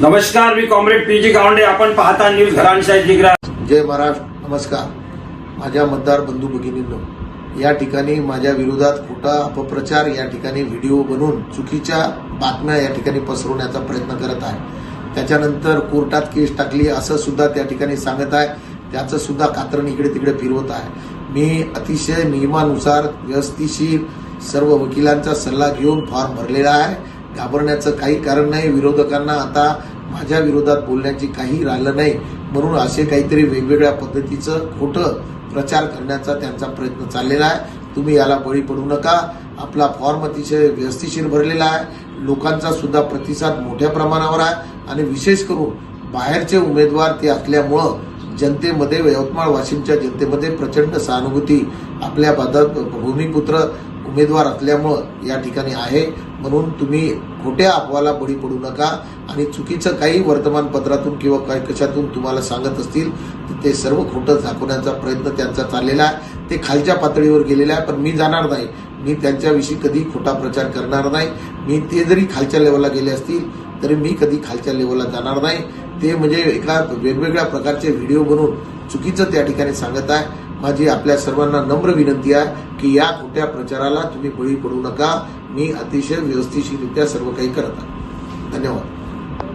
नमस्कार मी comrade P G Gawande. आपण पाहता न्यूज घरांशाही जिग्रा. जय महाराष्ट्र. नमस्कार. माझ्या मतदार बंधू भगिनींनो या ठिकाणी माझ्या विरोधात खोटा अपप्रचार या ठिकाणी व्हिडिओ बनवून चुकीच्या बातम्या या ठिकाणी पसरवण्याचा प्रयत्न करत आहे. त्याच्यानंतर कोर्टात केस टाकली असं सुद्धा त्या ठिकाणी सांगत आहे. त्याचं सुद्धा कात्रण इकडे तिकडे फिरवत आहे. मी अतिशय नियमानुसार व्यवस्थिशीर सर्व वकिलांचा सल्ला घेऊन फॉर्म भरलेला आहे. घाबरण्याचं काही कारण नाही. विरोधकांना आता माझ्या विरोधात बोलण्याची काही राहिलं नाही. म्हणून असे काहीतरी वेगवेगळ्या पद्धतीचं खोटं प्रचार करण्याचा त्यांचा प्रयत्न चाललेला आहे. तुम्ही याला बळी पडू नका. आपला फॉर्म अतिशय व्यवस्थिशीर भरलेला आहे. लोकांचा सुद्धा प्रतिसाद मोठ्या प्रमाणावर आहे. आणि विशेष करून बाहेरचे उमेदवार ते असल्यामुळं जनतेमध्ये यवतमाळ वाशिमच्या जनतेमध्ये प्रचंड सहानुभूती आपल्या बाबत भूमिपुत्र उमेदवार असल्यामुळं या ठिकाणी आहे. म्हणून तुम्ही खोट्या अफवाला बळी पडू नका आणि चुकीचं काही वर्तमानपत्रातून किंवा काही कशातून तुम्हाला सांगत असतील तर ते सर्व खोटं दाखवण्याचा प्रयत्न त्यांचा चाललेला आहे. ते खालच्या पातळीवर गेलेलं आहे पण मी जाणार नाही. मी त्यांच्याविषयी कधी खोटा प्रचार करणार नाही. मी ते जरी खालच्या लेवलला गेले असतील तरी मी कधी खालच्या लेवलला जाणार नाही. ते म्हणजे एका वेगवेगळ्या प्रकारचे व्हिडिओ बनवून चुकीचं त्या ठिकाणी सांगत आहे. माझी आपल्या सर्वांना नम्र विनंती आहे की या खोट्या प्रचाराला तुम्ही बळी पडू नका. मी अतिशय व्यवस्थितरित्या सर्व काही करत आहे. धन्यवाद.